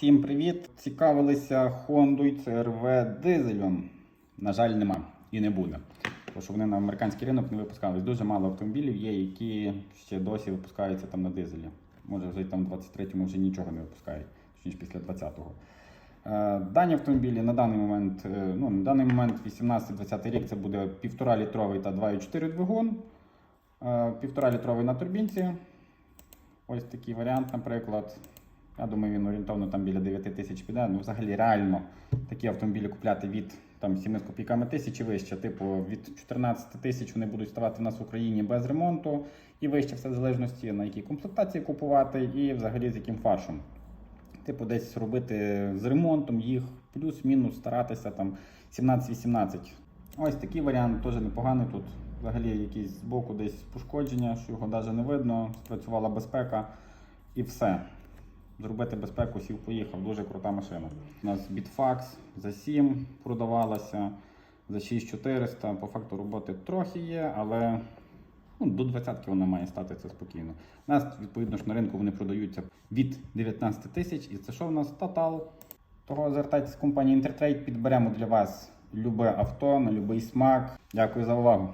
Всім привіт! Цікавилися Honda CRV дизелем. На жаль, нема і не буде. Тому що вони на американський ринок не випускались. Дуже мало автомобілів є, які ще досі випускаються там на дизелі. Може вже там в 23-му вже нічого не випускають, точніше після 20-го. Е, Дані автомобілі на даний момент, е, ну, на даний момент 18-20 рік це буде 1,5 літровий та 2,4 двигун. 1,5 літровий на турбінці. Ось такий варіант, наприклад. Я думаю, він орієнтовно там біля 9 тисяч піде. Ну, взагалі реально такі автомобілі купляти від там, 7 з копійками тисяч і вище. Типу від 14 тисяч вони будуть ставати в нас в Україні без ремонту і вище все в залежності на якій комплектації купувати і взагалі з яким фаршем. Типу, десь робити з ремонтом їх, плюс-мінус старатися там 17-18. Ось такий варіант теж непоганий. Тут взагалі якісь збоку десь пошкодження, що його навіть не видно, спрацювала безпека і все. Зробити безпеку, сів, поїхав. Дуже крута машина. У нас Bitfax за 7 продавалася, за 6400. По факту роботи трохи є, але ну, до 20 вона має стати це спокійно. У нас, відповідно ж, на ринку вони продаються від 19 тисяч. І це що в нас? Total. Того звертайтесь в компанію Intertrade, підберемо для вас любе авто на будь-який смак. Дякую за увагу.